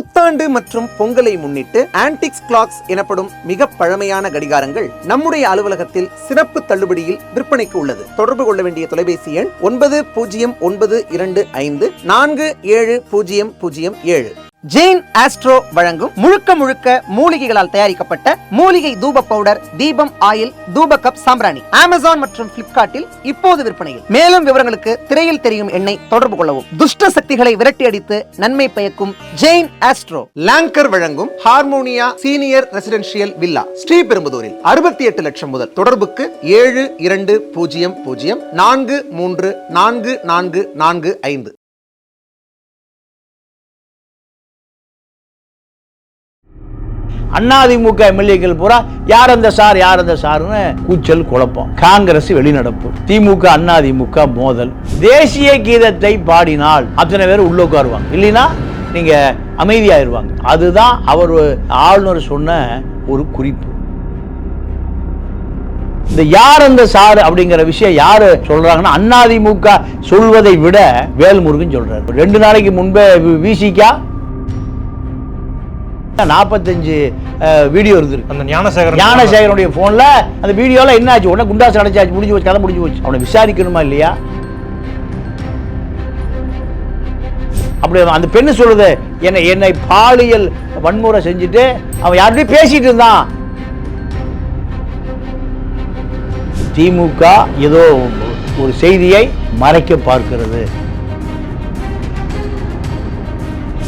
புத்தாண்டு மற்றும் பொங்கலை முன்னிட்டு ஆன்டிக்ஸ் கிளாக்ஸ் எனப்படும் மிக பழமையான கடிகாரங்கள் நம்முடைய அலுவலகத்தில் சிறப்பு தள்ளுபடியில் விற்பனைக்கு உள்ளது. தொடர்பு கொள்ள வேண்டிய தொலைபேசி எண் ஒன்பது பூஜ்ஜியம் ஒன்பது இரண்டு ஐந்து நான்கு ஏழு பூஜ்ஜியம் பூஜ்ஜியம் ஏழு. ஜெயின் ஆஸ்ட்ரோ வழங்கும் முழுக்க முழுக்க மூலிகைகளால் தயாரிக்கப்பட்ட மூலிகை தூப பவுடர் தீபம் ஆயில் தூப கப் சாம்பிராணி. அமேசான் மற்றும் பிளிப்கார்ட்டில் இப்போது விற்பனையில். மேலும் விவரங்களுக்கு திரையில் தெரியும் எண்ணை தொடர்பு கொள்ளவும். துஷ்ட சக்திகளை விரட்டி அடித்து நன்மை பயக்கும் ஜெயின் ஆஸ்ட்ரோ லாங்கர் வழங்கும் ஹார்மோனியா சீனியர் ரெசிடென்ஷியல் வில்லா ஸ்ரீபெரும்புதூரில் அறுபத்தி எட்டு லட்சம் முதல் தொடர்புக்கு ஏழு இரண்டு பூஜ்ஜியம் பூஜ்ஜியம் நான்கு மூன்று நான்கு நான்கு நான்கு ஐந்து. அதிமுக எம்எல்ஏக்கள் பூரா யார் அந்த சார் யார் அந்த சார்னு கூச்சல் குழப்பம். காங்கிரஸ் வெளிநடப்பு. திமுக அதிமுக மோதல். தேசிய கீதத்தை பாடினால் அத்தனை பேர் உள்ள உட்காருவாங்க. இல்லைன்னா நீங்க அமைதியாயிருவாங்க. அதுதான் அவர் ஆளுநர் சொன்ன ஒரு குறிப்பு. இந்த யார் அந்த சார் அப்படிங்கிற விஷயம் யாரு சொல்றாங்கன்னா அதிமுக சொல்வதை விட வேல்முருகன் சொல்றாரு. ரெண்டு நாளைக்கு முன்பே விசிகா நாற்பத்தஞ்சு வீடியோ இருந்திருக்கு. அந்த ஞானசேகரன் ஞானசேகரனுடைய போன்ல அந்த வீடியோல என்ன ஆச்சு உடனே குண்டாசு அடைச்சாச்சு முடிஞ்சு போச்சு கதை முடிஞ்சு போச்சு. அவனை விசாரிக்கணுமா இல்லையா? அப்படி அந்த பெண்ணு சொல்லுது என்னை என்னை பாலியல் வன்முறை செஞ்சுட்டு அவன் யார்கிட்டயும் பேசிட்டு இருந்தான். திமுக ஏதோ ஒரு செய்தியை மறைக்க பார்க்கிறது.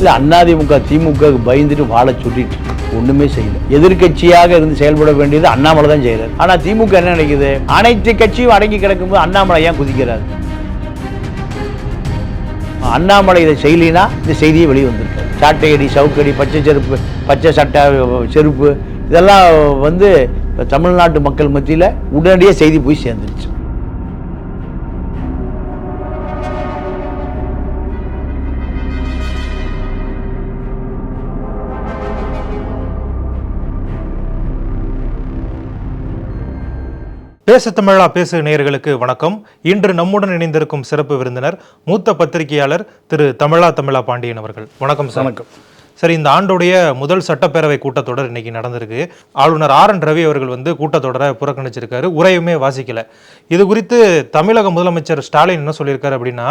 இல்ல அதிமுக திமுக பயந்துட்டு வாழை சுட்டிட்டு ஒண்ணுமே செய்யல. எதிர்க்கட்சியாக இருந்து செயல்பட வேண்டியது அண்ணாமலை தான் செய்யறாரு ஆனா திமுக என்ன நினைக்குது? அனைத்து கட்சியும் அடங்கி கிடக்கும்போது அண்ணாமலை ஏன் குதிக்கிறார்? அண்ணாமலை இதை செய்யலினா இந்த செய்தியை வெளியே வந்திருக்கு சாட்டையடி சவுக்கடி பச்சை செருப்பு பச்சை சட்டை செருப்பு இதெல்லாம் வந்து தமிழ்நாட்டு மக்கள் மத்தியில் உடனடியாக செய்தி போய் சேர்ந்துருச்சு. பேச தமிழா பேசு நேயர்களுக்கு வணக்கம். இன்று நம்முடன் இணைந்திருக்கும் சிறப்பு விருந்தினர் மூத்த பத்திரிகையாளர் திரு தமிழா தமிழா பாண்டியன் அவர்கள். வணக்கம் சார். வணக்கம். சரி இந்த ஆண்டுடைய முதல் சட்டப்பேரவை கூட்டத்தொடர் இன்னைக்கு நடந்திருக்கு. ஆளுநர் ஆர். என். ரவி அவர்கள் வந்து கூட்டத்தொடரை புறக்கணிச்சிருக்காரு. உரையுமே வாசிக்கல. இது குறித்து தமிழக முதலமைச்சர் ஸ்டாலின் என்ன சொல்லியிருக்காரு அப்படின்னா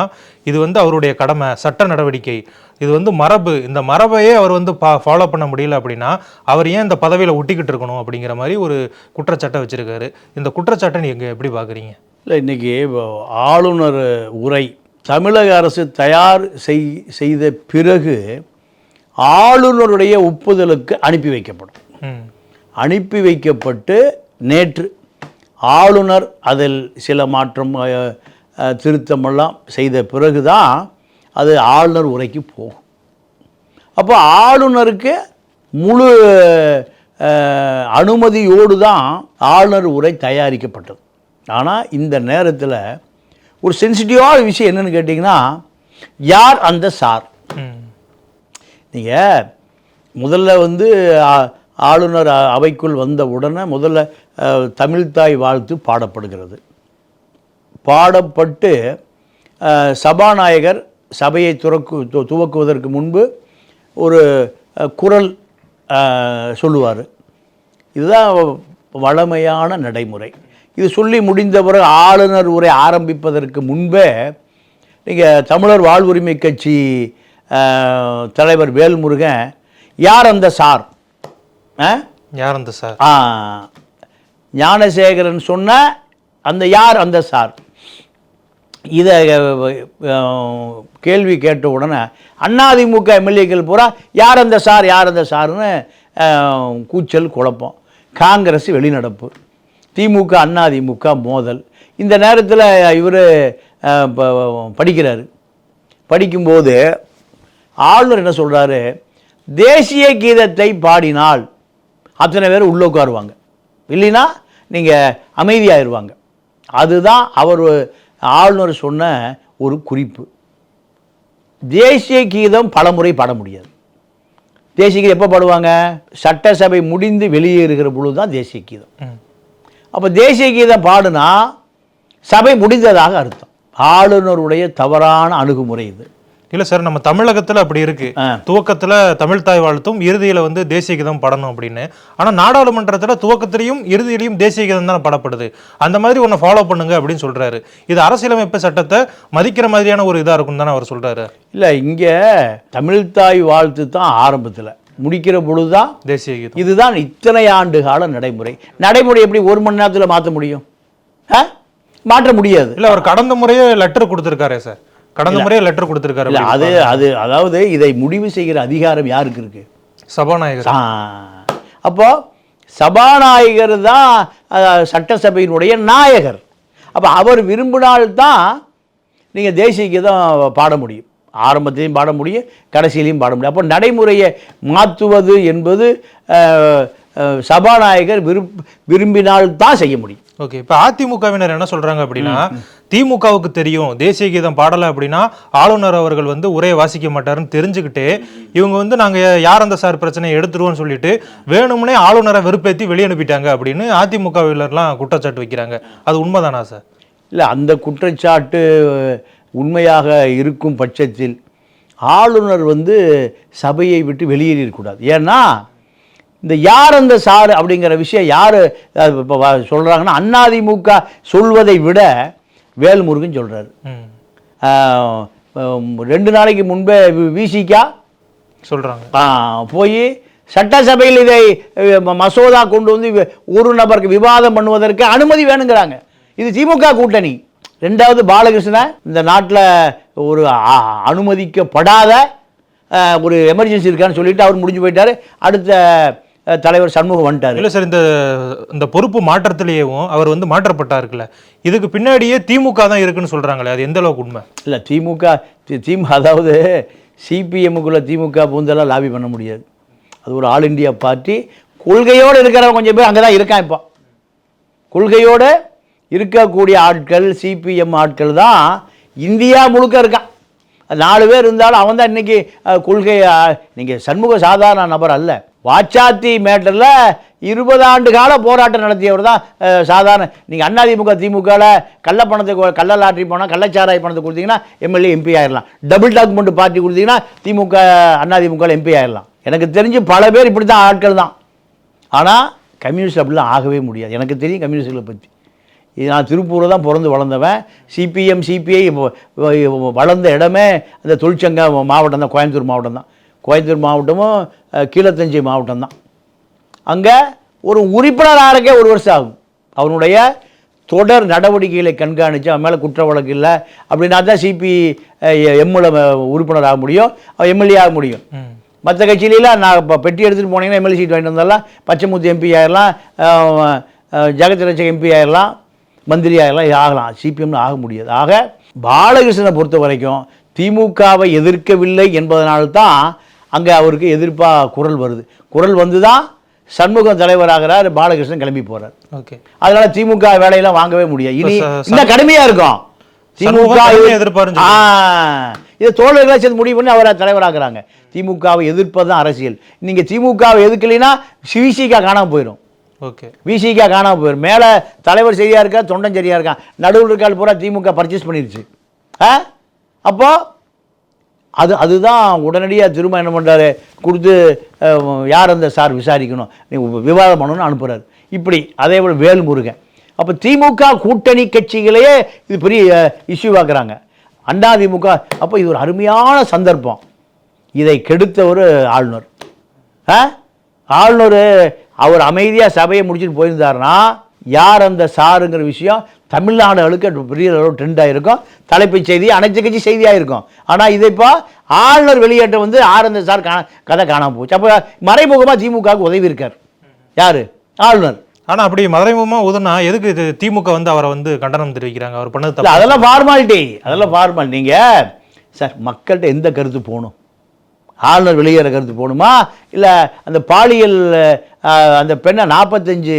இது வந்து அவருடைய கடமை சட்ட நடவடிக்கை. இது வந்து மரபு. இந்த மரபையே அவர் வந்து பா ஃபாலோ பண்ண முடியல அப்படின்னா அவர் ஏன் இந்த பதவியில் ஒட்டிக்கிட்டு இருக்கணும் அப்படிங்கிற மாதிரி ஒரு குற்றச்சாட்டை வச்சுருக்காரு. இந்த குற்றச்சாட்டை நீங்கள் எப்படி பார்க்குறீங்க இல்லை இன்னைக்கு ஆளுநர் உரை தமிழக அரசு தயார் செய் செய்த பிறகு ஆளுநருடைய ஒப்புதலுக்கு அனுப்பி வைக்கப்படும். அனுப்பி வைக்கப்பட்டு நேற்று ஆளுநர் அதில் சில மாற்றம் திருத்தமெல்லாம் செய்த பிறகு தான் அது ஆளுநர் உரைக்கு போகும். அப்போ ஆளுநருக்கு முழு அனுமதியோடு தான் ஆளுநர் உரை தயாரிக்கப்பட்டது. ஆனால் இந்த நேரத்தில் ஒரு சென்சிட்டிவான விஷயம் என்னன்னு கேட்டிங்கன்னா யார் அந்த சார்? நீங்கள் முதல்ல வந்து ஆளுநர் அவைக்குள் வந்த உடனே முதல்ல தமிழ்தாய் வாழ்த்து பாடப்படுகிறது. பாடப்பட்டு சபாநாயகர் சபையை துறக்கு து- துவக்குவதற்கு முன்பு ஒரு குரல் சொல்லுவார். இதுதான் வழமையான நடைமுறை. இது சொல்லி முடிந்த பிறகு ஆளுநர் உரை ஆரம்பிப்பதற்கு முன்பே நீங்கள் தமிழர் வாழ்வுரிமை கட்சி தலைவர் வேல்முருகன் யார் அந்த சார்? யார் அந்த சார்? ஆ, ஞானசேகரன் சொன்ன அந்த யார் அந்த சார்? இதை கேள்வி கேட்ட உடனே அதிமுக எம்எல்ஏக்கள் பூரா யார் அந்த சார்? யார் அந்த சார்னு கூச்சல் குழப்பம். காங்கிரஸ் வெளிநடப்பு. திமுக அதிமுக மோதல். இந்த நேரத்தில் இவர் படிக்கிறாரு. படிக்கும்போது ஆளுநர் என்ன சொல்கிறாரு தேசிய கீதத்தை பாடினால் அத்தனை பேர் உள்ள உட்காருவாங்க. இல்லைன்னா நீங்கள் அமைதியாயிருவாங்க. அதுதான் அவர் ஆளுநர் சொன்ன ஒரு குறிப்பு. தேசிய கீதம் பலமுறை பாட முடியாது. தேசிய கீதம் எப்போ பாடுவாங்க? சட்டசபை முடிந்து வெளியேறுகிற பொழுது தான் தேசிய கீதம். அப்போ தேசிய கீதம் பாடுனா சபை முடிந்ததாக அர்த்தம். ஆளுநருடைய தவறான அணுகுமுறை இது. இல்ல சார் நம்ம தமிழகத்துல அப்படி இருக்கு. துவக்கத்துல தமிழ் தாய் வாழ்த்தும் இறுதியில வந்து தேசிய கீதம் படணும் அப்படின்னு. ஆனா நாடாளுமன்றத்துல துவக்கத்திலையும் இறுதியிலையும் தேசிய கீதம் தான் படப்படுது. அந்த மாதிரி ஒன்னு ஃபாலோ பண்ணுங்க அப்படின்னு சொல்றாரு. இது அரசியலமைப்பு சட்டத்தை மதிக்கிற மாதிரியான ஒரு இதா இருக்கும் தானே அவர் சொல்றாரு. இல்லை இங்கே தமிழ்த்தாய் வாழ்த்து தான் ஆரம்பத்தில். முடிக்கிற பொழுது தான் தேசிய கீதம். இதுதான் இத்தனை ஆண்டு கால நடைமுறை. நடைமுறை எப்படி ஒரு மணி நேரத்தில் மாற்ற முடியும்? மாற்ற முடியாது. இல்ல அவர் கடந்த முறையே லெட்டர் கொடுத்திருக்காரே சார். கடந்த முறையே லெட்டர் கொடுத்திருக்காரு இல்லை அது அது அதாவது இதை முடிவு செய்கிற அதிகாரம் யாருக்கு இருக்கு? சபாநாயகர். அப்போ சபாநாயகர் தான் சட்டசபையினுடைய நாயகர். அப்போ அவர் விரும்பினால்தான் நீங்கள் தேசிய கீதம் பாட முடியும். ஆரம்பத்திலையும் பாட முடியும் கடைசியிலையும் பாட முடியும். அப்போ நடைமுறையை மாற்றுவது என்பது சபாநாயகர் விரும்ப விரும்பினால்தான் செய்ய முடியும். ஓகே இப்போ அதிமுகவினர் என்ன சொல்றாங்க அப்படின்னா திமுகவுக்கு தெரியும். தேசிய கீதம் பாடலை அப்படின்னா ஆளுநர் அவர்கள் வந்து உரையை வாசிக்க மாட்டாருன்னு தெரிஞ்சுக்கிட்டு இவங்க வந்து நாங்கள் யார் அந்த சார் பிரச்சனையை எடுத்துருவோம்னு சொல்லிட்டு வேணும்னே ஆளுநரை வெறுப்பேற்றி வெளியே அனுப்பிட்டாங்க அப்படின்னு அதிமுகவினர்லாம் குற்றச்சாட்டு வைக்கிறாங்க. அது உண்மைதானா சார்? இல்லை அந்த குற்றச்சாட்டு உண்மையாக இருக்கும் பட்சத்தில் ஆளுநர் வந்து சபையை விட்டு வெளியேறிடக்கூடாது ஏன்னா இந்த யார் அந்த சார் அப்படிங்கிற விஷயம் யார் இப்போ சொல்கிறாங்கன்னா அண்ணாதிமுக சொல்வதை விட வேல்முருகன் சொல்கிறாரு ரெண்டு நாளைக்கு முன்பே விசிகா சொல்றாங்க. போய் சட்டசபையில் இதை மசோதா கொண்டு வந்து ஒரு நபருக்கு விவாதம் பண்ணுவதற்கு அனுமதி வேணுங்கிறாங்க. இது திமுக கூட்டணி. ரெண்டாவது பாலகிருஷ்ணன் இந்த நாட்டில் ஒரு அனுமதிக்கப்படாத ஒரு எமர்ஜென்சி இருக்கான்னு சொல்லிட்டு அவர் முடிஞ்சு போயிட்டாரு. அடுத்த தலைவர் சண்முகம் வந்துட்டாரு. இல்ல சார் இந்த இந்த பொறுப்பு மாற்றத்திலேயும் அவர் வந்து மாற்றப்பட்டாருக்குல்ல. இதுக்கு பின்னாடியே திமுக தான் இருக்குன்னு சொல்றாங்களே அது எந்த அளவுக்கு உண்மை? இல்லை திமுக திமுக அதாவது சிபிஎம்முக்குள்ளே திமுக பூந்தெல்லாம் லாபி பண்ண முடியாது. அது ஒரு ஆல் இந்தியா பார்ட்டி. கொள்கையோடு இருக்கிறவங்க கொஞ்சம் பேர் அங்கே தான் இருக்கான் இப்போ. கொள்கையோடு இருக்கக்கூடிய ஆட்கள் சிபிஎம் ஆட்கள் தான் இந்தியா முழுக்க இருக்கான். நாலு பேர் இருந்தாலும் அவன் தான் இன்றைக்கி கொள்கை நீங்கள் சண்முக சாதாரண நபர் அல்ல. வாச்சாத்தி மேட்டரில் இருபது ஆண்டு கால போராட்டம் நடத்தியவர் தான் சாதாரண நீங்கள் அண்ணாதிமுக திமுகவில் கள்ள பணத்தை கள்ள லாட்ரி பணம் கள்ளச்சாராய பணத்தை கொடுத்தீங்கன்னா எம்எல்ஏ எம்பி ஆயிடலாம் டபுள் டாக்குமெண்ட் பார்ட்டி கொடுத்தீங்கன்னா திமுக அண்ணாதிமுகவில் எம்பி ஆயிடலாம் எனக்கு தெரிஞ்சு பல பேர் இப்படி தான் ஆட்கள் தான். ஆனால் கம்யூனிஸ்ட் அப்படிலாம் ஆகவே முடியாது. எனக்கு தெரியும் கம்யூனிஸ்டுகளை பற்றி இது நான் திருப்பூரில் தான் பிறந்து வளர்ந்தவன். சிபிஎம் சிபிஐ வளர்ந்த இடமே அந்த தொழிற்சங்க மாவட்டம் தான் கோயம்புத்தூர் மாவட்டம் தான். கோயம்புத்தூர் மாவட்டமும் கீழத்தஞ்சை மாவட்டம் தான் அங்கே ஒரு உறுப்பினர் ஆகிறக்கே ஒரு வருஷம் ஆகும். அவனுடைய தொடர் நடவடிக்கைகளை கண்காணித்து அவன் மேலே குற்ற வழக்கு இல்லை அப்படின்னா தான் சிபி எம்மில் உறுப்பினர் ஆக முடியும் அவன் எம்எல்ஏ ஆக முடியும். மற்ற கட்சியிலாம் நான் இப்போ பெட்டி எடுத்துகிட்டு போனீங்கன்னா எம்எல்ஏ சீட் வாங்கிட்டு வந்தாலாம் பச்சைமுத்து எம்பி ஆயிடலாம் ஜெகத் ரட்சக் எம்பி ஆயிடலாம் மந்திரி இது ஆகலாம். சிபிஎம்னு ஆக முடியாது. ஆக பாலகிருஷ்ணனை பொறுத்த வரைக்கும் திமுகவை எதிர்க்கவில்லை என்பதனால்தான் அங்கே அவருக்கு எதிர்ப்பாக குரல் வருது. குரல் வந்து தான் சண்முகம் தலைவராகிறார் பாலகிருஷ்ணன் கிளம்பி போகிறார் ஓகே. அதனால திமுக வேலையெல்லாம் வாங்கவே முடியாது. இனி இன்னும் கடுமையாக இருக்கும். எதிர்ப்பாருன்னு ஆ. இது தோழர்களை சேர்ந்து முடிவு பண்ணி அவரை தலைவராக்குறாங்க திமுகவை எதிர்ப்பது தான் அரசியல். நீங்கள் திமுகவை எதிர்க்கலைன்னா சிவிசிகா காணாமல் போயிடும் ஓகே. விசிகா காணாமல் போயிடும் மேலே தலைவர் சரியாக இருக்கா தொண்டன் சரியாக இருக்கான். நடுவில் இருக்கால் பூரா திமுக பர்ச்சேஸ் பண்ணிருச்சு. ஆ? அப்போ அது அதுதான் உடனடியாக திரும்ப என்ன பண்ணுறாரு கொடுத்து யார் அந்த சார் விசாரிக்கணும்? விவாதம் பண்ணணும்னு அனுப்புகிறாரு இப்படி அதே போல் வேல்முருகன். அப்போ திமுக கூட்டணி கட்சிகளையே இது பெரிய இஷ்யூ ஆக்குறாங்க. திமுக அப்போ இது ஒரு அருமையான சந்தர்ப்பம். இதை கெடுத்த ஒரு ஆளுநர். ஆ? ஆளுநர் அவர் அமைதியாக சபையை முடிச்சுட்டு போயிருந்தாருன்னா யார் அந்த சாருங்கிற விஷயம் தமிழ்நாடுகளுக்கு அது பெரிய அளவு ட்ரெண்ட் ஆகிருக்கும் தலைப்புச் செய்தி அனைத்து கட்சி செய்தியாக இருக்கும் ஆனால் இதை இப்போ ஆளுநர் வெளியேற்ற வந்து ஆர் அந்த சார் கா கதை காணாமல் போச்சு. அப்போ மறைமுகமாக திமுகவுக்கு உதவி இருக்கார். யார்? ஆளுநர். ஆனா அப்படி மறைமுகமா உதுனா எதுக்கு இது திமுக வந்து அவரை வந்து கண்டனம் தெரிவிக்கிறாங்க? அவர் பண்ணது அதெல்லாம் ஃபார்மாலிட்டி அதெல்லாம் ஃபார்மால் நீங்கள் சார் மக்கள்கிட்ட எந்த கருத்து போகணும்? ஆளுநர் வெளியேற கருத்து போகணுமா இல்லை அந்த பாலியல் அந்த பெண்ணை நாற்பத்தஞ்சு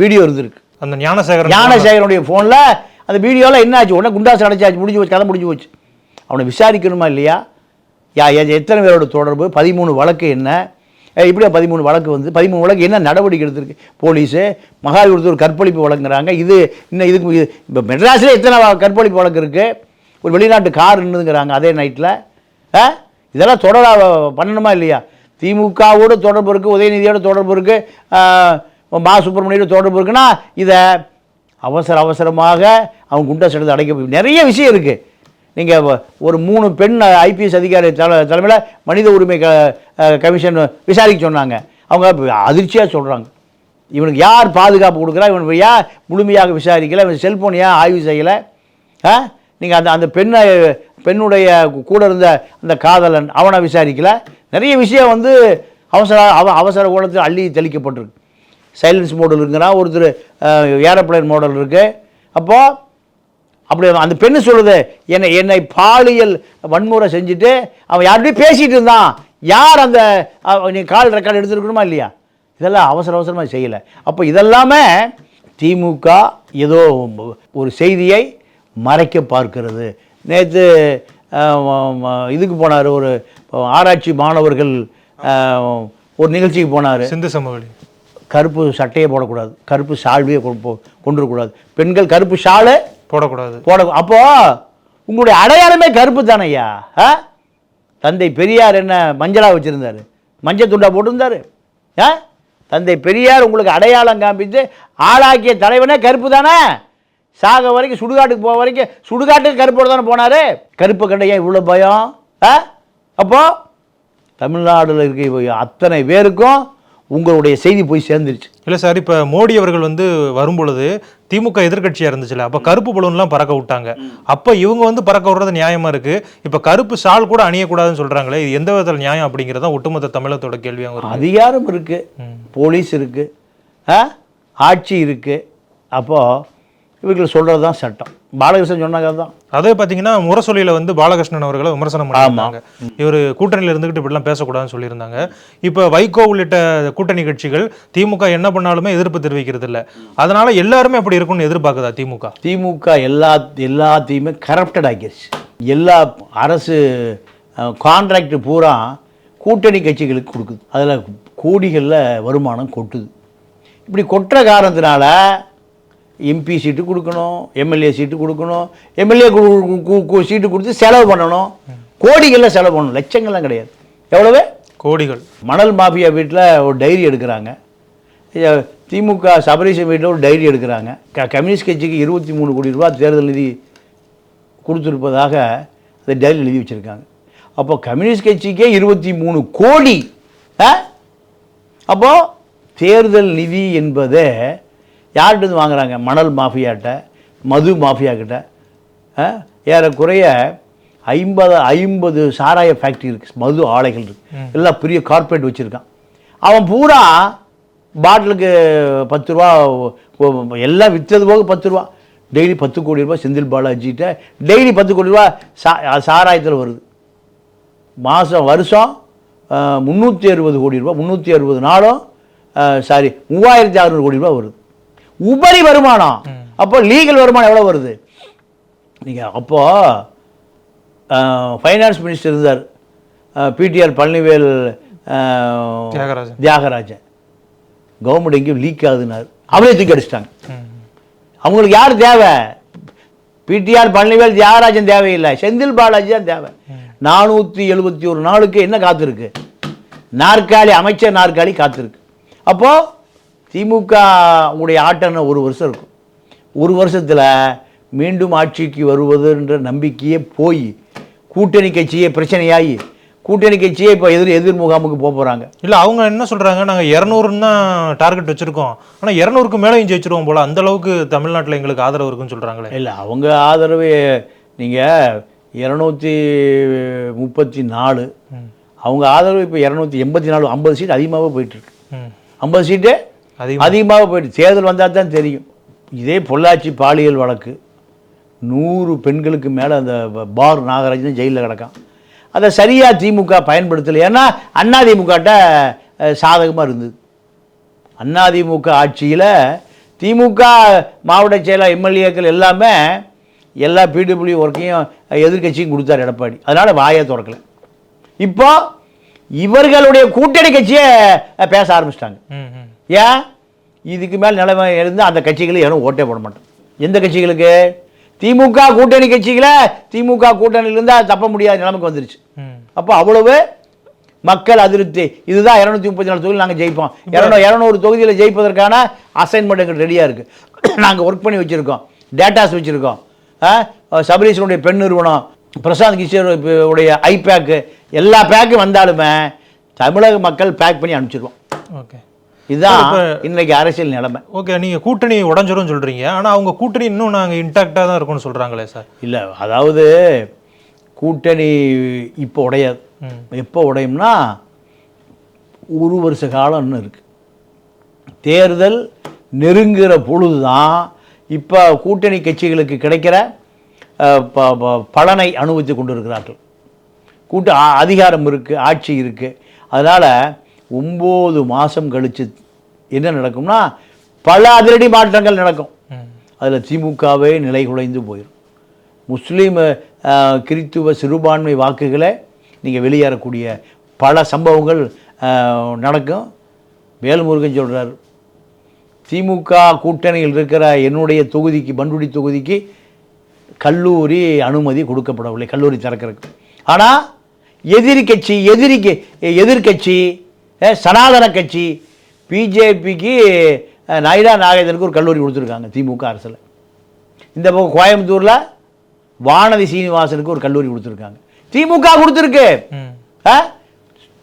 வீடியோ இருந்திருக்கு. அந்த ஞானசேகரன் ஞானசேகரனுடைய ஃபோனில் அந்த வீடியோவில் என்ன ஆச்சு? உடனே குண்டாசு அடைச்சாச்சு முடிஞ்சு போச்சு கதை முடிஞ்சு போச்சு. அவனை விசாரிக்கணுமா இல்லையா? யா எத்தனை பேரோட தொடர்பு? பதிமூணு வழக்கு என்ன? இப்படியா பதிமூணு வழக்கு வந்து பதிமூணு வழக்கு என்ன நடவடிக்கை எடுத்திருக்கு? போலீஸு மகாவிபத்து கற்பழிப்பு வழங்குறாங்க. இது இன்னும் இதுக்கு இப்போ மெட்ராஸில் எத்தனை கற்பழிப்பு வழக்கு இருக்குது ஒரு வெளிநாட்டு கார் நின்றுங்கிறாங்க அதே நைட்டில் ஆ? இதெல்லாம் தொடர பண்ணணுமா இல்லையா? திமுகவோட தொடர்பு இருக்குது உதயநிதியோட தொடர்பு இருக்குது மா சுப்பிரமணியோட தொடர்பு இருக்குன்னா இதை அவசர அவசரமாக அவங்க குண்டா சட்டத்தை அடைக்க நிறைய விஷயம் இருக்குது நீங்கள் ஒரு மூணு பெண் ஐபிஎஸ் அதிகாரி தலை தலைமையில் மனித உரிமை க கமிஷன் விசாரிக்க சொன்னாங்க. அவங்க அதிர்ச்சியாக சொல்கிறாங்க இவனுக்கு யார் பாதுகாப்பு கொடுக்குறா? இவனுக்கு ஏன் முழுமையாக விசாரிக்கலை? இவன் செல்ஃபோன் ஏன் ஆய்வு செய்யலை? ஆ? நீங்கள் அந்த அந்த பெண்ணை பெண்ணுடைய கூட இருந்த அந்த காதலன் அவனை விசாரிக்கல. நிறைய விஷயம் வந்து அவசர அவ அவசர கோலத்தில் அள்ளி தெளிக்கப்பட்டிருக்கு. சைலன்ஸ் மாடல் இருக்குன்னா ஒருத்தர் ஏரோப்ளைன் மாடல் இருக்குது அப்போது அப்படி அந்த பெண்ணு சொல்லுது என்னை என்னை பாலியல் வன்முறை செஞ்சுட்டு அவன் யார்கிட்டயும் பேசிகிட்டு இருந்தான். யார் அந்த நீ கால் ரெக்கார்டு எடுத்துருக்கணுமா இல்லையா? இதெல்லாம் அவசர அவசரமாக செய்யலை. அப்போ இதெல்லாமே திமுக ஏதோ ஒரு செய்தியை மறைக்க பார்க்கிறது. நேற்று இதுக்கு போனார் ஒரு ஆராய்ச்சி மாணவர்கள் ஒரு நிகழ்ச்சிக்கு போனார். சிந்து சமவெளி. கருப்பு சட்டையை போடக்கூடாது. கருப்பு ஷால்வையை கொண்டு போ- கொண்டு வரக்கூடாது பெண்கள் கருப்பு ஷாலு போடக்கூடாது. போட அப்போ உங்களுடைய அடையாளமே கருப்பு தானையா ஆ? தந்தை பெரியார் என்ன மஞ்சளா வச்சிருந்தாரு? மஞ்சள் துண்டா போட்டிருந்தாரு. ஆ? தந்தை பெரியார் உங்களுக்கு அடையாளம் காண்பித்து ஆளாக்கிய தலைவனே கருப்பு தானே? சாக வரைக்கும் சுடுகாட்டுக்கு போக வரைக்கும் சுடுகாட்டுக்கு கருப்போடு தானே போனார்? கருப்பு கண்ட ஏன் இவ்வளோ பயம்? ஆ? அப்போ தமிழ்நாடுல இருக்க அத்தனை பேருக்கும் உங்களுடைய செய்தி போய் சேர்ந்துருச்சு. இல்லை சார் இப்போ மோடி அவர்கள் வந்து வரும்பொழுது திமுக எதிர்க்கட்சியாக இருந்துச்சுல அப்போ கருப்பு பலூன்லாம் பறக்க விட்டாங்க. அப்போ இவங்க வந்து பறக்க விடுறது நியாயமா இருக்கு? இப்போ கருப்பு ஷால் கூட அணியக்கூடாதுன்னு சொல்றாங்களே இது எந்த விதத்தில் நியாயம் அப்படிங்கிறத ஒட்டுமொத்த தமிழகத்தோட கேள்வியாக அதிகாரம் இருக்கு போலீஸ் இருக்கு ஆ? ஆட்சி இருக்கு. அப்போ இவர்கள் சொல்றது தான் சட்டம். பாலகிருஷ்ணன் சொன்னாங்க தான் அதே பார்த்தீங்கன்னா முரசொலியில் வந்து பாலகிருஷ்ணன் அவர்களை விமர்சனம் பண்ணியிருந்தாங்க இவர் கூட்டணியில் இருந்துகிட்டு இப்படிலாம் பேசக்கூடாதுன்னு சொல்லியிருந்தாங்க. இப்போ வைகோ உள்ளிட்ட கூட்டணி கட்சிகள் திமுக என்ன பண்ணாலுமே எதிர்ப்பு தெரிவிக்கிறது இல்லை அதனால எல்லாருமே அப்படி இருக்கும்னு எதிர்பார்க்குதா திமுக? திமுக எல்லா எல்லாத்தையுமே கரப்டட் ஆக்கிருச்சு எல்லா அரசு கான்ட்ராக்ட் பூரா கூட்டணி கட்சிகளுக்கு கொடுக்குது. அதில் கோடிகளில் வருமானம் கொட்டுது. இப்படி கொட்டுற காரணத்தினால எம்பி சீட்டு கொடுக்கணும் எம்எல்ஏ சீட்டு கொடுக்கணும் எம்எல்ஏ சீட்டு கொடுத்து செலவு பண்ணணும். கோடிகளில் செலவு பண்ணணும். லட்சங்கள்லாம் கிடையாது. எவ்வளவு? கோடிகள். மணல் மாஃபியா வீட்டில் ஒரு டைரி எடுக்கிறாங்க. திமுக சபரீசன் வீட்டில் ஒரு டைரி எடுக்கிறாங்க. க கம்யூனிஸ்ட் கட்சிக்கு இருபத்தி மூணு கோடி ரூபா தேர்தல் நிதி கொடுத்துருப்பதாக அந்த டைரி எழுதி வச்சுருக்காங்க. அப்போ கம்யூனிஸ்ட் கட்சிக்கே இருபத்தி மூணு கோடி அப்போது தேர்தல் நிதி என்பதை யார்கிட்ட வாங்குறாங்க? மணல் மாஃபியாட்ட மது மாஃபியா கிட்ட ஆ? ஏறக்குறைய ஐம்பது ஐம்பது சாராய ஃபேக்ட்ரி இருக்குது மது ஆலைகள் இருக்கு. எல்லாம் பெரிய கார்ப்பரேட் வச்சுருக்கான். அவன் பூரா பாட்டிலுக்கு பத்து ரூபா எல்லாம் விற்றது போக பத்து ரூபா. டெய்லி பத்து கோடி ரூபாய் செந்தில் பாலாஜிட்ட டெய்லி பத்து கோடி ரூபா சா சாராயத்தில் வருது. மாதம் வருஷம் முந்நூற்றி அறுபது கோடி ரூபாய் முந்நூற்றி அறுபது நாளும் சாரி மூவாயிரத்தி அறுநூறு கோடி ரூபாய் வருது. உபரி வருமானம். அப்போ லீகல் வருமானம் எவ்வளோ வருது? நீங்கள் அப்போது ஃபைனான்ஸ் மினிஸ்டர் இருந்தார். பிடிஆர் பழனிவேல் தியாகராஜன். தியாகராஜன். கவர்மெண்ட் எங்கேயும் லீக் ஆகுதுனாரு அவரே தூக்கி அடிச்சிட்டாங்க. அவங்களுக்கு யார் தேவை? பிடிஆர் பழனிவேல் தியாகராஜன் தேவையில்லை. செந்தில் பாலாஜி தான் தேவை. நானூற்றி எழுபத்தி ஒரு நாளுக்கு என்ன காத்திருக்கு? நாற்காலி அமைச்சர் நாற்காலி காத்திருக்கு. அப்போது திமுக உடைய ஆட்டம் ஒரு வருஷம் இருக்கும். ஒரு வருஷத்தில் மீண்டும் ஆட்சிக்கு வருவதுன்ற நம்பிக்கையே போய் கூட்டணி கட்சியே பிரச்சனையாகி கூட்டணி கட்சியே இப்போ எதிர் எதிர் முகாமுக்கு போக போகிறாங்க இல்லை அவங்க என்ன சொல்றாங்க நாங்க இரநூறுன்னு தான் டார்கெட் வச்சிருக்கோம். ஆனா இரநூறுக்கு மேலேயும் ஜெயிச்சிருவோம் போல அந்த அளவுக்கு தமிழ்நாட்டுல எங்களுக்கு ஆதரவு இருக்குன்னு சொல்றாங்களே. இல்லை அவங்க ஆதரவு நீங்கள் இரநூத்தி முப்பத்தி நாலு அவங்க ஆதரவு இப்போ இரநூத்தி எண்பத்தி நாலு ஐம்பது சீட் அதிகமாகவே போயிட்டுருக்கு. ஐம்பது சீட்டு. அதிகமாக போயிட்டு தேர்தல் வந்தால் தான் தெரியும். இதே பொள்ளாச்சி பாலியல் வழக்கு. நூறு பெண்களுக்கு மேலே அந்த பார் நாகராஜன் ஜெயிலில் கிடக்கான். அதை சரியாக திமுக பயன்படுத்தலை. ஏன்னா அதிமுகட்ட சாதகமாக இருந்தது. அதிமுக ஆட்சியில் திமுக மாவட்ட செயலர் எம்எல்ஏக்கள் எல்லாமே எல்லா பிடபிள்யூ ஒர்க்கையும் எதிர்க்கட்சியும் கொடுத்தார் எடப்பாடி. அதனால் வாயை திறக்கல. இப்போ இவர்களுடைய கூட்டணி கட்சியை பேச ஆரம்பிச்சிட்டாங்க. ஏன்? இதுக்கு மேல் நிலைமை இருந்து அந்த கட்சிகளை யாரும் ஓட்டே போட மாட்டோம் எந்த கட்சிகளுக்கு? திமுக கூட்டணி கட்சிகளை திமுக கூட்டணியில இருந்தா தப்ப முடியாத நிலைமைக்கு வந்துருச்சு. அப்போ அவ்வளவு மக்கள் அதிருப்தி. இதுதான் இரநூத்தி முப்பத்தி நாலு தொகுதியில் நாங்கள் ஜெயிப்போம். இரநூறு இரநூறு தொகுதியில் ஜெயிப்பதற்கான அசைன்மெண்ட் எங்களுக்கு ரெடியாக இருக்குது நாங்கள் ஒர்க் பண்ணி வச்சுருக்கோம். டேட்டாஸ் வச்சுருக்கோம். சபரீஷனுடைய பெண் நிறுவனம் பிரசாந்த் கிஷோர் உடைய ஐபேக்கு எல்லா பேக்கும் வந்தாலுமே தமிழக மக்கள் பேக் பண்ணி அனுப்பிச்சிருவோம். ஓகே. இதுதான் இன்னைக்கு அரசியல் நிலைமை. ஓகே நீங்க கூட்டணி உடஞ்சிரும் சொல்றீங்க. ஆனா அவங்க கூட்டணி இன்னும் நாங்க இன்டாக்டா தான் இருக்கும்னு சொல்றாங்களே சார். இல்லை அதாவது கூட்டணி இப்போ உடையாது. எப்போ உடையும்னா ஒரு வருஷ காலம் இன்னும் இருக்கு. தேர்தல் நெருங்குற பொழுது தான் இப்போ கூட்டணி கட்சிகளுக்கு கிடைக்கிற பலனை அனுபவித்து கொண்டு இருக்கிறார்கள் கூட்ட அதிகாரம் இருக்குது ஆட்சி இருக்குது அதனால் ஒம்பது மாதம் கழித்து என்ன நடக்கும்னா பல அதிரடி மாற்றங்கள் நடக்கும். அதில் திமுகவே நிலை குலைந்து போயிடும் முஸ்லீம் கிறித்துவ சிறுபான்மை வாக்குகளை நீங்கள் வெளியேறக்கூடிய பல சம்பவங்கள் நடக்கும். வேல்முருகன் சொல்கிறார் திமுக கூட்டணியில் இருக்கிற என்னுடைய தொகுதிக்கு பண்டுடி தொகுதிக்கு கல்லூரி அனுமதி கொடுக்கப்படவில்லை கல்லூரி திறக்கிறதுக்கு. ஆனால் எதிரி கட்சி எதிரி எதிர்கட்சி எதிர்க்கட்சி சனாதன கட்சி பிஜேபிக்கு நாயுடா நாகேந்திரனுக்கு ஒரு கல்லூரி கொடுத்துருக்காங்க திமுக அரசில். இந்த பக்கம் கோயம்புத்தூரில் வானதி சீனிவாசனுக்கு ஒரு கல்லூரி கொடுத்துருக்காங்க. திமுக கொடுத்துருக்கு?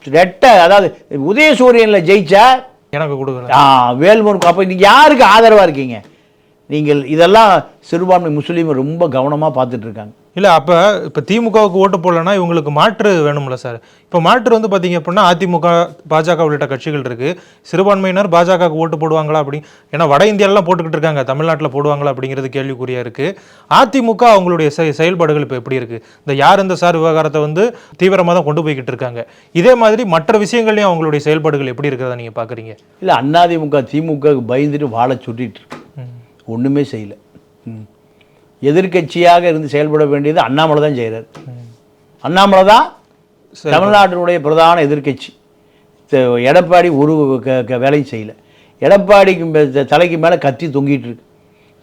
ரெட்டை அதாவது உதயசூரியனில் ஜெயிச்ச எனக்கு கொடுக்கல. ஆ, வேல்முருகன் அப்போ நீங்கள் யாருக்கு ஆதரவாக இருக்கீங்க? நீங்கள் இதெல்லாம் சிறுபான்மை முஸ்லீம் ரொம்ப கவனமாக பார்த்துட்டு இருக்காங்க. இல்ல அப்ப இப்ப திமுகவுக்கு ஓட்டு போடலன்னா இவங்களுக்கு மாற்று வேணும்ல சார். இப்ப மாற்று வந்து பாத்தீங்க அப்படின்னா அதிமுக பாஜக உள்ளிட்ட கட்சிகள் இருக்கு. சிறுபான்மையினர் பாஜகவுக்கு ஓட்டு போடுவாங்களா அப்படி ஏன்னா வட இந்தியாலாம் போட்டுக்கிட்டு இருக்காங்க. தமிழ்நாட்டுல போடுவாங்களா அப்படிங்கிறது கேள்விக்குறியா இருக்கு. அதிமுக அவங்களுடைய செயல்பாடுகள் இப்ப எப்படி இருக்கு? இந்த யார் இந்த சார் விவகாரத்தை வந்து தீவிரமா தான் கொண்டு போய்கிட்டு இருக்காங்க. இதே மாதிரி மற்ற விஷயங்கள்லயும் அவங்களுடைய செயல்பாடுகள் எப்படி இருக்கிறதா நீங்க பாக்குறீங்க? இல்லை அண்ணாதிமுக திமுக பயந்துட்டு வாழை சுட்டிட்டு இருக்கு. ஒன்றுமே செய்யலை. எதிர்க்கட்சியாக இருந்து செயல்பட வேண்டியது அண்ணாமலை தான் செய்கிறார். அண்ணாமலை தான் தமிழ்நாட்டினுடைய பிரதான எதிர்க்கட்சி. த- எடப்பாடி ஒரு வேலையும் செய்யலை. எடப்பாடிக்கு தலைக்கு மேலே கத்தி தொங்கிட்டு இருக்கு.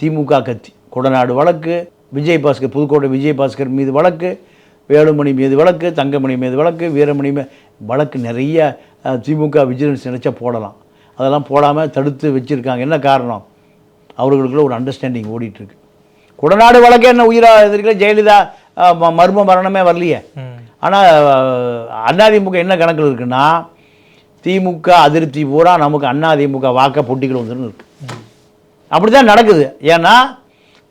திமுக கத்தி. கொடநாடு வழக்கு விஜய் பாஸ்கர் புதுக்கோட்டை விஜய் பாஸ்கர் மீது வழக்கு வேலுமணி மீது வழக்கு தங்கமணி மீது வழக்கு வீரமணி மீ வழக்கு நிறைய திமுக விஜிலன்ஸ் நினச்சா போடலாம். அதெல்லாம் போடாமல் தடுத்து வச்சுருக்காங்க. என்ன காரணம்? அவர்களுக்குள்ள ஒரு அண்டர்ஸ்டாண்டிங் ஓடிட்டுருக்கு கொடநாடு வழக்கு என்ன உயிரா எதிர்க்கல ஜெயலலிதா மர்ம மரணமே வரலையே. ஆனால் அதிமுக என்ன கணக்கில் இருக்குன்னா திமுக அதிருப்தி பூரா நமக்கு அதிமுக வாக்க பொட்டிகள் வந்துன்னு இருக்கு. அப்படி தான் நடக்குது. ஏன்னா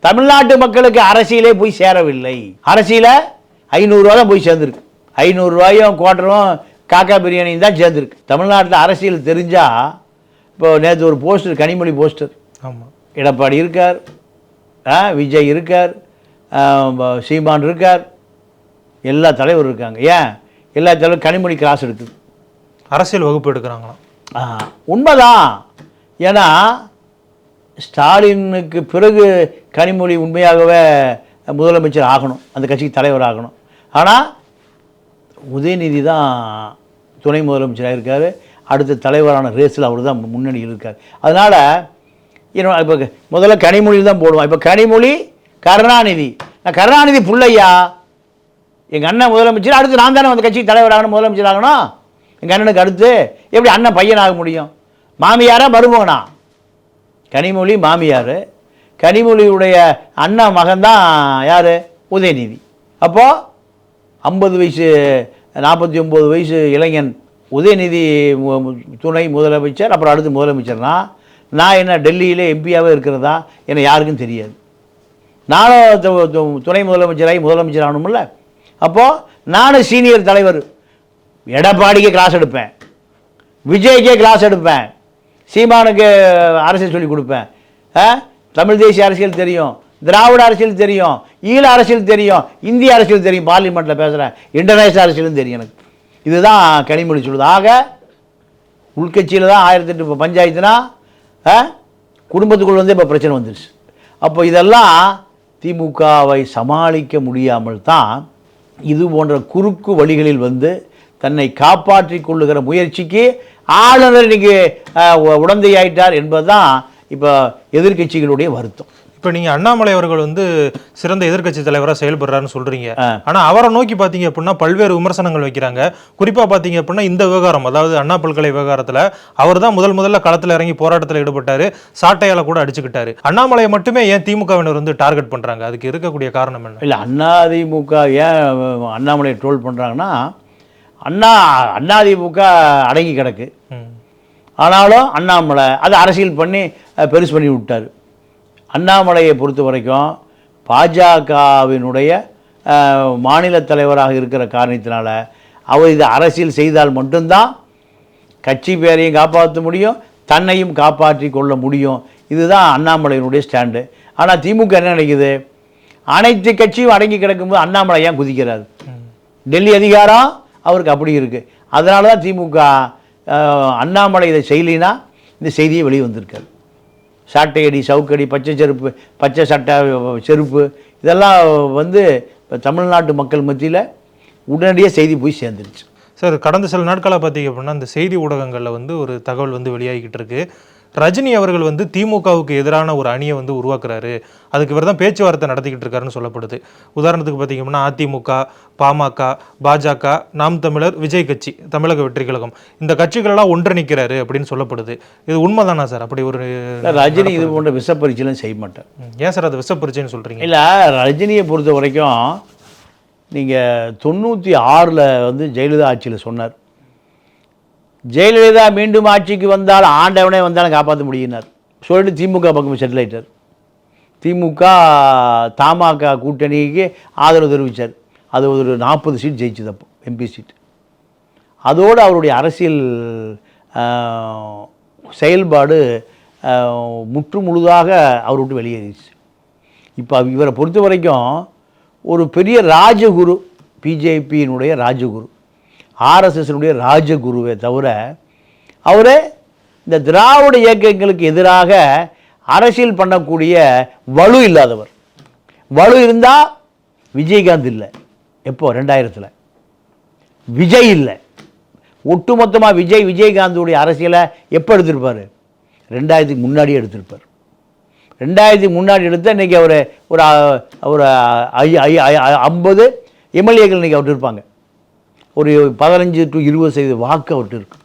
தமிழ்நாட்டு மக்களுக்கு அரசியலே போய் சேரவில்லை. அரசியல ஐநூறுரூவா தான் போய் சேர்ந்துருக்கு. ஐநூறுரூவாயும் குவார்ட்டரும் காக்கா பிரியாணியும் தான் சேர்ந்துருக்கு. தமிழ்நாட்டில் அரசியல் தெரிஞ்சால் இப்போ நேற்று ஒரு போஸ்டர் கனிமொழி போஸ்டர். ஆமா. எடப்பாடி இருக்கார். விஜய் இருக்கார் சீமான் இருக்கார். எல்லா தலைவரும் இருக்காங்க. ஏன்? எல்லா தலைவரும் கனிமொழி கிராஸ் எடுக்குது. அரசியல் வகுப்பு எடுக்கிறாங்களாம். உண்மைதான். ஏன்னா ஸ்டாலினுக்கு பிறகு கனிமொழி உண்மையாகவே முதலமைச்சர் ஆகணும். அந்த கட்சிக்கு தலைவர் ஆகணும். ஆனால் உதயநிதி தான் துணை முதலமைச்சராக இருக்கார். அடுத்த தலைவரான ரேஸில் அவர் தான் முன்னணியில் இருக்கார். அதனால் என்னோட இப்போ முதல்ல கனிமொழி தான் போடுவான் இப்போ கனிமொழி கருணாநிதி. நான் கருணாநிதி பிள்ளையா? எங்கள் அண்ணன் முதலமைச்சர் அடுத்து நான் தானே அந்த கட்சிக்கு தலைவர் ஆகணும் முதலமைச்சர் ஆகணும் எங்கள் அண்ணனுக்கு அடுத்து எப்படி அண்ணன் பையன் ஆக முடியும்? மாமியாரா மருமகனா? கனிமொழி மாமியார். கனிமொழியுடைய அண்ணா மகன்தான் யார்? உதயநிதி. அப்போது ஐம்பது வயசு நாற்பத்தி ஒம்பது வயசு இளைஞன் உதயநிதி துணை முதலமைச்சர் அப்புறம் அடுத்து முதலமைச்சர்னா நான் என்ன டெல்லியிலே எம்பியாகவே இருக்கிறதா? என்னை யாருக்கும் தெரியாது. நானும் துணை முதலமைச்சராகி முதலமைச்சர் ஆகணும்ல? அப்போது நானும் சீனியர் தலைவர். எடப்பாடிக்கு கிளாஸ் எடுப்பேன். விஜய்க்கே கிளாஸ் எடுப்பேன். சீமானுக்கு அரசியல் சொல்லி கொடுப்பேன். தமிழ் தேசிய அரசியல் தெரியும். திராவிட அரசியல் தெரியும். ஈழ அரசியல் தெரியும். இந்திய அரசியல் தெரியும். பார்லிமெண்ட்டில் பேசுகிறேன் இன்டர்நேஷனல் அரசியலும் தெரியும் எனக்கு. இதுதான் கனிமொழி சொல்லுது. ஆக உள்கட்சியில் தான் ஆயிரத்தி எட்டு பஞ்சாயத்துனா குடும்பத்துக்குள்ள வந்து இப்போ பிரச்சனை வந்துருச்சு. அப்போ இதெல்லாம் திமுகவை சமாளிக்க முடியாமல் தான் இது போன்ற குறுக்கு வழிகளில் வந்து தன்னை காப்பாற்றி கொள்ளுகிற முயற்சிக்கு ஆளுநர் இன்றைக்கி உடந்தையாயிட்டார் என்பதுதான் இப்போ எதிர்க்கட்சிகளுடைய வருத்தம். இப்போ நீங்க அண்ணாமலை அவர்கள் வந்து சிறந்த எதிர்க்கட்சி தலைவரா செயல்படுறாருன்னு சொல்றீங்க. ஆ. ஆனா அவரை நோக்கி பாத்தீங்க அப்படின்னா பல்வேறு விமர்சனங்கள் வைக்கிறாங்க. குறிப்பா பாத்தீங்க அப்படின்னா இந்த விவகாரம் அதாவது அண்ணா பல்கலை விவகாரத்துல அவர் தான் முதல் முதல்ல களத்துல இறங்கி போராட்டத்துல ஈடுபட்டாரு சாட்டையால கூட அடிச்சுக்கிட்டாரு. அண்ணாமலையை மட்டுமே ஏன் திமுகவினர் வந்து டார்கெட் பண்றாங்க? அதுக்கு இருக்கக்கூடிய காரணம் என்ன? இல்லை அதிமுக ஏன் அண்ணாமலையை ட்ரோல் பண்ணுறாங்கன்னா அண்ணா அதிமுக அடங்கி கிடக்கு. ம். ஆனாலும் அண்ணாமலை அதை அரசியல் பண்ணி பெருசு பண்ணி விட்டார். அண்ணாமலையை பொறுத்த வரைக்கும் பாஜகவினுடைய மாநில தலைவராக இருக்கிற காரணத்தினால அவர் இதை அரசியல் செய்தால் மட்டும்தான் கட்சி பேரையும் காப்பாற்ற முடியும் தன்னையும் காப்பாற்றி கொள்ள முடியும். இதுதான் அண்ணாமலையினுடைய ஸ்டாண்டு. ஆனால் திமுக என்ன நினைக்குது? அனைத்து கட்சியும் அடங்கி கிடக்கும்போது அண்ணாமலை ஏன் குதிக்கிறாரு? டெல்லி அதிகாரம் அவருக்கு அப்படி இருக்குது அதனால தான் திமுக அண்ணாமலை இதை செய்யலினா இந்த செய்தியை வெளியே வந்திருக்காரு சாட்டையடி சவுக்கடி பச்சை செருப்பு பச்சை சட்டை செருப்பு இதெல்லாம் வந்து இப்போ தமிழ்நாட்டு மக்கள் மத்தியில் உடனடியாக செய்தி போய் சேர்ந்துருச்சு. சார் கடந்த சில நாட்களாக பார்த்தீங்க அப்படின்னா இந்த செய்தி ஊடகங்களில் வந்து ஒரு தகவல் வந்து வெளியாகிக்கிட்டு இருக்குது ரஜினி அவர்கள் வந்து திமுகவுக்கு எதிரான ஒரு அணியை வந்து உருவாக்குறாரு. அதுக்கு இவர் தான் பேச்சுவார்த்தை நடத்திக்கிட்டு இருக்காருன்னு சொல்லப்படுது. உதாரணத்துக்கு பார்த்தீங்க அப்படின்னா அதிமுக பாமக பாஜக நாம் தமிழர் விஜய் கட்சி தமிழக வெற்றி கழகம். இந்த கட்சிகளெல்லாம் ஒன்றிணைக்கிறாரு அப்படின்னு சொல்லப்படுது. இது உண்மைதானா சார்? அப்படி ஒரு ரஜினி இது போன்ற விஷப்பரிச்சலம் செய்ய மாட்டார். ம், ஏன் சார் அது விஷப்பரிச்சைன்னு சொல்றீங்க? இல்லை ரஜினியை பொறுத்த வரைக்கும் நீங்கள் தொண்ணூற்றி ஆறில் வந்து ஜெயலலிதா ஆட்சியில் சொன்னார். ஜெயலலிதா மீண்டும் ஆட்சிக்கு வந்தால் ஆண்டவனே வந்தாலும் காப்பாற்ற முடியினார் சொல்லிட்டு திமுக பக்கம் செட்டில் திமுக தமாக கூட்டணிக்கு ஆதரவு தெரிவித்தார் அது ஒரு நாற்பது சீட் ஜெயிச்சது அப்போ எம்பி சீட். அதோடு அவருடைய அரசியல் செயல்பாடு முற்று முழுதாக அவர் விட்டு வெளியேறிச்சு. இப்போ இவரை பொறுத்த வரைக்கும் ஒரு பெரிய ராஜகுரு பிஜேபியினுடைய ராஜகுரு. ஆர்எஸ்எஸ்னுடைய ராஜகுருவே தவிர அவர் இந்த திராவிட இயக்கங்களுக்கு எதிராக அரசியல் பண்ணக்கூடிய வலு இல்லாதவர். வலு இருந்தால் விஜயகாந்த் இல்லை. எப்போ? ரெண்டாயிரத்தில். விஜய் இல்லை. ஒட்டுமொத்தமாக விஜய் விஜயகாந்தோடைய அரசியலை எப்போ எடுத்திருப்பார்? ரெண்டாயிரத்துக்கு முன்னாடியே எடுத்திருப்பார். ரெண்டாயிரத்துக்கு முன்னாடி எடுத்து இன்றைக்கி அவர் ஒரு ஒரு ஐ- ஐ- ஐ- ஐம்பது எம்எல்ஏக்கள் இன்றைக்கி அவர் இருப்பாங்க. ஒரு பதினஞ்சு டு இருபது சதவீத வாக்கு அவர்கிட்ட இருக்கு.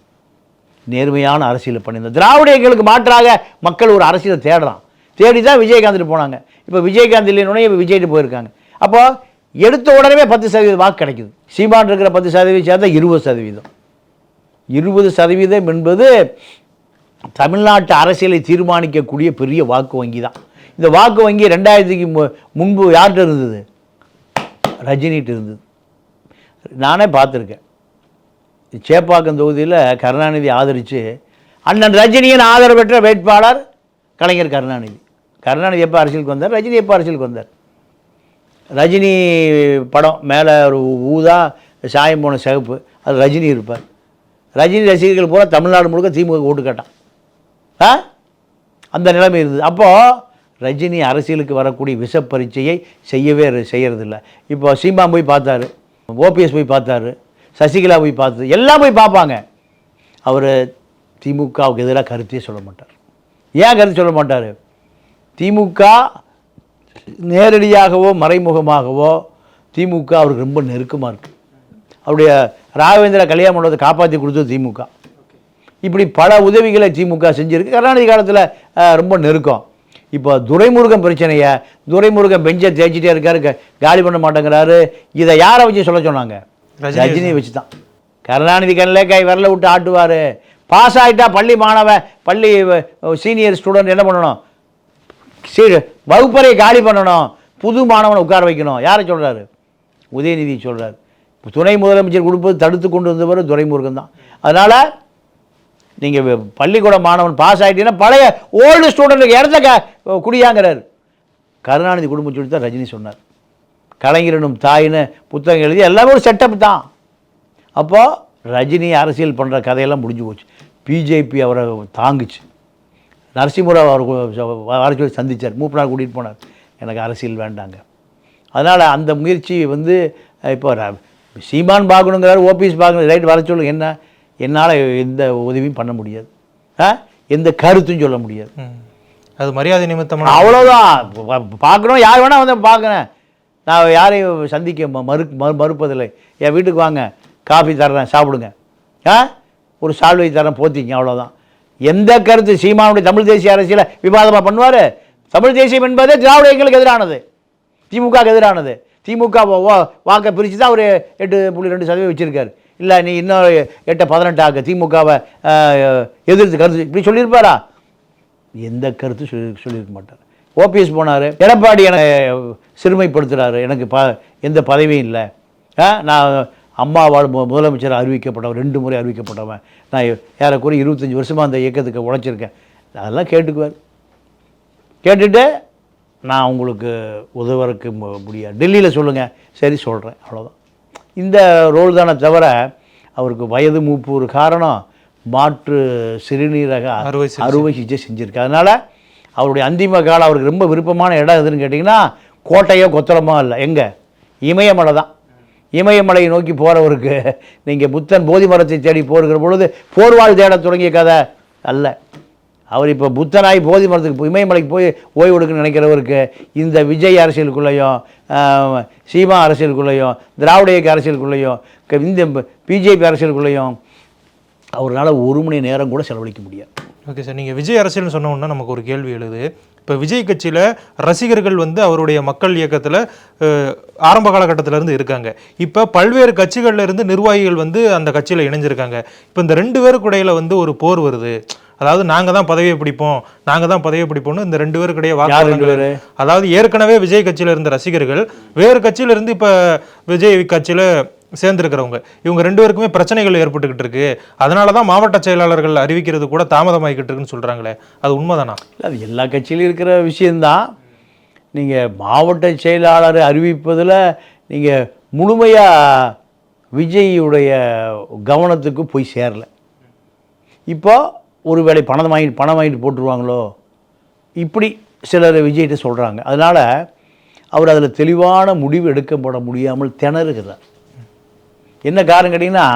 நேர்மையான அரசியலை பண்ணியிருந்தார் திராவிட இயக்கங்களுக்கு மாற்றாக மக்கள் ஒரு அரசியலை தேடுறான் தேடி தான் விஜயகாந்திட்டு போனாங்க. இப்போ விஜயகாந்த் இல்லைன்னு இப்போ விஜய்ட்டு போயிருக்காங்க. அப்போ எடுத்த உடனே பத்து சதவீத வாக்கு கிடைக்குது. சீமான் இருக்கிற பத்து சதவீதம் சேர்ந்தா இருபது சதவீதம். இருபது சதவீதம் என்பது தமிழ்நாட்டு அரசியலை தீர்மானிக்கக்கூடிய பெரிய வாக்கு வங்கி தான். இந்த வாக்கு வங்கி ரெண்டாயிரத்துக்கு மு- முன்பு யார்கிட்ட இருந்தது? ரஜினிகிட்ட இருந்தது. நானே பார்த்துருக்கேன். சேப்பாக்கம் தொகுதியில் கருணாநிதி ஆதரித்து அண்ணன் ரஜினியின் ஆதரவு பெற்ற வேட்பாளர் கலைஞர் கருணாநிதி. கருணாநிதி எப்போ அரசியலுக்கு வந்தார்? ரஜினி எப்போ அரசியலுக்கு வந்தார்? ரஜினி படம் மேலே ஒரு ஊதா சாயம் போன சிகப்பு அது ரஜினி இருப்பார். ரஜினி ரசிகர்கள் பூரா தமிழ்நாடு முழுக்க திமுக ஓட்டு கேட்டான். ஆ? அந்த நிலைமை இருந்தது. அப்போது ரஜினி அரசியலுக்கு வரக்கூடிய விஷ பரீட்சையை செய்யவே செய்கிறதில்ல இப்போ சீமா போய் பார்த்தாரு. ஓபிஎஸ் போய் பார்த்தாரு சசிகலா போய் பார்த்து எல்லாம் போய் பார்ப்பாங்க. அவர் திமுகவுக்கு எதிராக கருத்தே சொல்ல மாட்டார். ஏன் கருத்து சொல்ல மாட்டார்? திமுக நேரடியாகவோ மறைமுகமாகவோ திமுக அவருக்கு ரொம்ப நெருக்கமாக இருக்குது அவருடைய ராகவேந்திர கல்யாண மண்டபத்தை காப்பாற்றி கொடுத்தது திமுக. இப்படி பல உதவிகளை திமுக செஞ்சுருக்கு. கருணாநிதி காலத்தில் ரொம்ப நெருக்கம். இப்போ துரைமுருகன் பிரச்சனையை துரைமுருகன் பெஞ்சை தேய்ச்சிட்டே இருக்காரு காலி பண்ண மாட்டேங்கிறாரு. இதை யாரை வச்சு சொல்ல சொன்னாங்க? ரஜினியை வச்சு. தான் கருணாநிதி கண்ணில் கை விரல விட்டு ஆட்டுவார். பாஸ் ஆகிட்டா பள்ளி மாணவன் பள்ளி சீனியர் ஸ்டூடெண்ட் என்ன பண்ணணும்? சரி வகுப்பறையை காலி பண்ணணும். புது மாணவனை உட்கார வைக்கணும். யாரை சொல்கிறாரு உதயநிதி சொல்கிறார் துணை முதலமைச்சர் கொடுப்பது தடுத்து கொண்டு வந்தவர் துரைமுருகன் தான். அதனால் நீங்கள் பள்ளிக்கூட மாணவன் பாஸ் ஆகிட்டீங்கன்னா பழைய ஓல்டு ஸ்டூடெண்ட்டுக்கு இடத்த க குடியாங்கிறார். கருணாநிதி குடும்பம் சொல்லி தான் ரஜினி சொன்னார். கலைஞரனும் தாயின்னு புத்தகம் எழுதி எல்லாமே ஒரு செட்டப் தான். அப்போது ரஜினி அரசியல் பண்ணுற கதையெல்லாம் முடிஞ்சு போச்சு. பிஜேபி அவரை தாங்குச்சு. நரசிம்மராவ் அவர் வர சந்தித்தார் மூப்பு நாள் கூட்டிகிட்டு போனார். எனக்கு அரசியல் வேண்டாங்க. அதனால் அந்த முயற்சி வந்து இப்போ ர- சீமான் பார்க்கணுங்கிறார் ஓபிஎஸ் பார்க்கணும் ரைட் வர சொல்லுங்க. என்ன? என்னால் எந்த உதவியும் பண்ண முடியாது. ஆ? எந்த கருத்தும் சொல்ல முடியாது. அது மரியாதை நிமித்தமான அவ்வளோதான் பார்க்கணும். யார் வேணால் வந்து பார்க்குறேன். நான் யாரையும் சந்திக்க மறு மறு மறுப்பதில்லை. என் வீட்டுக்கு வாங்க. காஃபி தர்றேன். சாப்பிடுங்க. ஆ? ஒரு சால்வை தரேன் போத்திங்க. அவ்வளோதான் எந்த கருத்து? சீமானுடைய தமிழ் தேசிய அரசியலை விவாதமாக பண்ணுவார்? தமிழ் தேசியம் என்பதே திராவிட இயக்கங்களுக்கு எதிரானது. திமுகவுக்கு எதிரானது. திமுக வாக்கை பிரித்து தான் அவர் எட்டு புள்ளி ரெண்டு சதவீதம் வச்சுருக்காரு. இல்லை நீ இன்னும் எட்டை பதினெட்டு திமுகவை எதிர்த்து கருத்து இப்படி சொல்லியிருப்பாரா? எந்த கருத்து சொல்லி சொல்லியிருக்க மாட்டார். ஓபிஎஸ் போனார் எடப்பாடி எனக்கு சிறுமைப்படுத்துகிறாரு எனக்கு ப எந்த பதவியும் இல்லை. ஆ நான் அம்மாவால் மு முதலமைச்சர் அறிவிக்கப்பட்டவன் ரெண்டு முறை அறிவிக்கப்பட்டவன். நான் ஏறக்குறைய இருபத்தஞ்சி வருஷமாக அந்த இயக்கத்துக்கு உழைச்சிருக்கேன். அதெல்லாம் கேட்டுக்குவார். கேட்டுட்டு நான் உங்களுக்கு உதவறக்கு முடியாது. டெல்லியில் சொல்லுங்கள் சரி சொல்கிறேன் அவ்வளோதான் இந்த ரோல் தானே தவிர அவருக்கு வயது மூப்பு ஒரு காரணம் மாற்று சிறுநீரக அறுவை சிகிச்சை. அறுவை சிகிச்சை செஞ்சுருக்கு. அதனால் அவருடைய அந்திம காலம் அவருக்கு ரொம்ப விருப்பமான இடம் எதுன்னு கேட்டிங்கன்னா கோட்டையோ கொத்தளமோ இல்லை. எங்கே? இமயமலை தான். இமயமலையை நோக்கி போகிறவருக்கு நீங்கள் புத்தன் போதி மரத்தை தேடி போருகிற பொழுது போர்வாள் தேடத் தொடங்கிய கதை அல்ல. அவர் இப்போ புத்தனாய் போதி மரத்துக்கு போய் இமயமலைக்கு போய் ஓய்வு எடுக்கணும்னு நினைக்கிறவருக்கு இந்த விஜய் அரசியலுக்குள்ளேயும் சீமா அரசியலுக்குள்ளேயும் திராவிட இயக்க அரசியலுக்குள்ளேயும் இந்த பிஜேபி அரசியலுக்குள்ளேயும் அவரால் ஒரு மணி நேரம் கூட செலவழிக்க முடியாது. ஓகே சார் நீங்கள் விஜய் அரசியல்னு சொன்ன நமக்கு ஒரு கேள்வி எழுது. இப்போ விஜய் கட்சியில் ரசிகர்கள் வந்து அவருடைய மக்கள் இயக்கத்தில் ஆரம்ப காலகட்டத்திலேருந்து இருக்காங்க. இப்போ பல்வேறு கட்சிகளில் இருந்து நிர்வாகிகள் வந்து அந்த கட்சியில் இணைஞ்சிருக்காங்க. இப்போ இந்த ரெண்டு பேருக்குடையில் வந்து ஒரு போர் வருது. அதாவது நாங்க தான் பதவியை பிடிப்போம் நாங்க தான் பதவியை பிடிப்போம்னு இந்த ரெண்டு பேருக்கு இடையே யார் ரெண்டு வாக்குவாதங்கள் பேரு? அதாவது ஏற்கனவே விஜய் கட்சியில இருந்த ரசிகர்கள் வேறு கட்சியில இருந்து இப்ப விஜய் கட்சியில சேர்ந்திருக்கிறவங்க. இவங்க ரெண்டு பேருக்குமே பிரச்சனைகள் ஏற்பட்டுக்கிட்டு இருக்கு. அதனால தான் மாவட்ட செயலாளர்கள் அறிவிக்கிறது கூட தாமதமாகிக்கிட்டு இருக்குன்னு சொல்றாங்களே. அது உண்மைதானா? இல்லை அது எல்லா கட்சியிலும் இருக்கிற விஷயந்தான் நீங்கள் மாவட்ட செயலாளர் அறிவிப்பதில் நீங்கள் முழுமையாக விஜய்யுடைய கவனத்துக்கு போய் சேரல. இப்போ ஒருவேளை பணம் வாங்கிட்டு பணம் வாங்கிட்டு போட்டுருவாங்களோ? இப்படி சிலர் விஜய்கிட்ட சொல்கிறாங்க அதனால் அவர் அதில் தெளிவான முடிவு எடுக்கப்பட முடியாமல் திணறுகிறார். என்ன காரணம் கேட்டிங்கன்னா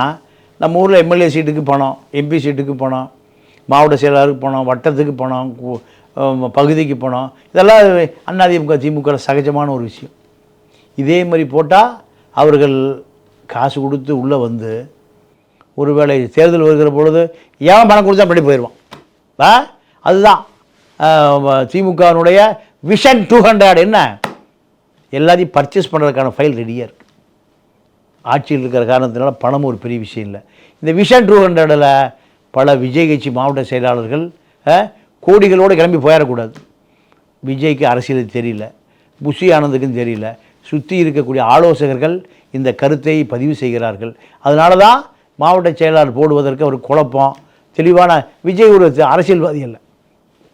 நம்ம ஊரில் எம்எல்ஏ சீட்டுக்கு பணம் எம்பி சீட்டுக்கு பணம் மாவட்ட செயலாளருக்கு பணம் வட்டத்துக்கு பணம் பகுதிக்கு பணம் இதெல்லாம் அதிமுக திமுக சகஜமான ஒரு விஷயம். இதே மாதிரி போட்டால் அவர்கள் காசு கொடுத்து உள்ளே வந்து ஒருவேளை தேர்தல் வருகிற பொழுது ஏன் பணம் கொடுத்தா அப்படி போயிடுவான்? ஆ? அதுதான். திமுகவினுடைய விஷன் டூ ஹண்ட்ரட் என்ன? எல்லாத்தையும் பர்ச்சேஸ் பண்ணுறதுக்கான ஃபைல் ரெடியாக இருக்குது ஆட்சியில் இருக்கிற காரணத்தினால பணம் ஒரு பெரிய விஷயம் இல்லை. இந்த விஷன் டூ ஹண்ட்ரடில் பல விஜய் கட்சி மாவட்ட செயலாளர்கள் கோடிகளோடு கிளம்பி போயிடக்கூடாது. விஜய்க்கு அரசியல் தெரியல புஷி ஆனந்துக்கும் தெரியல. சுற்றி இருக்கக்கூடிய ஆலோசகர்கள் இந்த கருத்தை பதிவு செய்கிறார்கள். அதனால தான் மாவட்ட செயலாளர் போடுவதற்கு ஒரு குழப்பம். தெளிவான விஜய் ஒரு அரசியல்வாதி இல்லை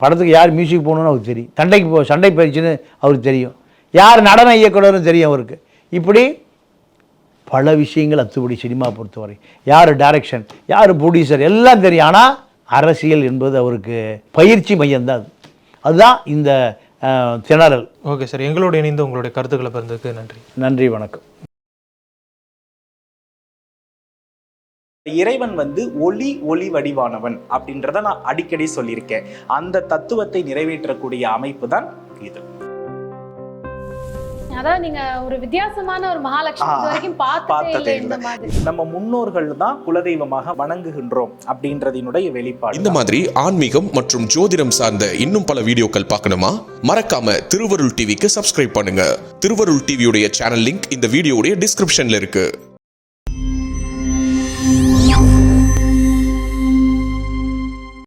படத்துக்கு யார் மியூசிக் போகணுன்னு அவருக்கு தெரியும். சண்டைக்கு போ சண்டை பயிற்சின்னு அவருக்கு தெரியும். யார் நடன இயக்குனர்னு தெரியும் அவருக்கு. இப்படி பல விஷயங்கள் அத்துப்படி சினிமா பொறுத்தவரை. யார் டைரக்ஷன் யார் ப்ரொடியூசர் எல்லாம் தெரியும். ஆனால் அரசியல் என்பது அவருக்கு பயிற்சி மையம்தான் அது அதுதான் இந்த திணறல். Okay sir. எங்களோட இணைந்து உங்களுடைய கருத்துக்களை பிறந்ததுக்கு நன்றி. நன்றி வணக்கம். இறைவன் வந்து ஒளி ஒளி வடிவானவன் அப்படின்றத நான் அடிக்கடி சொல்லியிருக்கேன். அந்த தத்துவத்தை நிறைவேற்றக்கூடிய அமைப்பு தான் இது. அதாவது நீங்க ஒரு வித்தியாசமான ஒரு மகாலட்சுமி பார்த்ததே நம்ம முன்னோர்கள் தான் குலதெய்வமாக வணங்குகின்றோம் அப்படின்றதினுடைய வெளிப்பாடு. இந்த மாதிரி ஆன்மீகம் மற்றும் ஜோதிடம் சார்ந்த இன்னும் பல வீடியோக்கள் பார்க்கணுமா? மறக்காம திருவருள் டிவிக்கு சப்ஸ்கிரைப் பண்ணுங்க. திருவருள் டிவியுடைய சேனல் லிங்க் இந்த வீடியோடைய டிஸ்கிரிப்ஷன்ல இருக்கு.